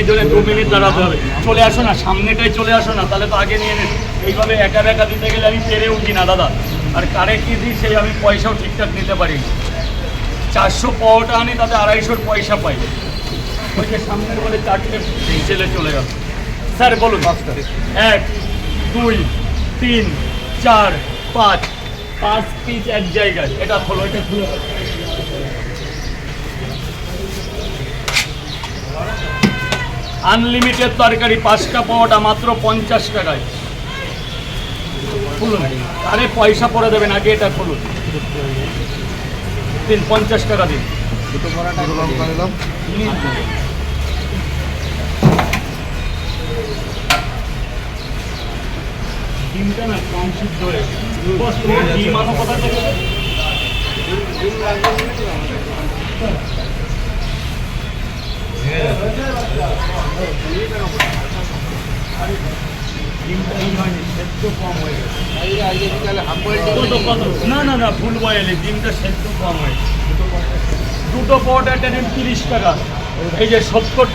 এর জন্য দু মিনিট দাঁড়াতে হবে। চলে আসো না সামনেটাই চলে আসো না তাহলে তো আগে নিয়ে নেবে। এইভাবে একা একা দিতে গেলে আমি পেরে উঠি না দাদা। আর কারে কি দিই সেই আমি পয়সাও ঠিকঠাক নিতে পারি। চারশো পাওয়াটা আনি তাতে আড়াইশোর পয়সা পাই। ওই যে সামনের বলে চারটে ছেলে চলে গেল। স্যার বলুন। এক দুই তিন চার পাঁচ। পাঁচ পিস এক জায়গায়। এটা খোলো এটা খুলে। আনলিমিটেড তরকারি পাঁচটা পাওয়াটা মাত্র পঞ্চাশ টাকায়। খুলুন। আরে পয়সা পরে দেবেন আগে এটা খুলুন। দিন পঞ্চাশ টাকা দিন। ডিমটা না কম সিদ্ধ হয়ে। ডিম কোথা না না না ফুল বয়ালে ডিমটা সেদ্ধ কম হয়েছে। দুটো পট একটা তিরিশ টাকা। এই যে সত্তর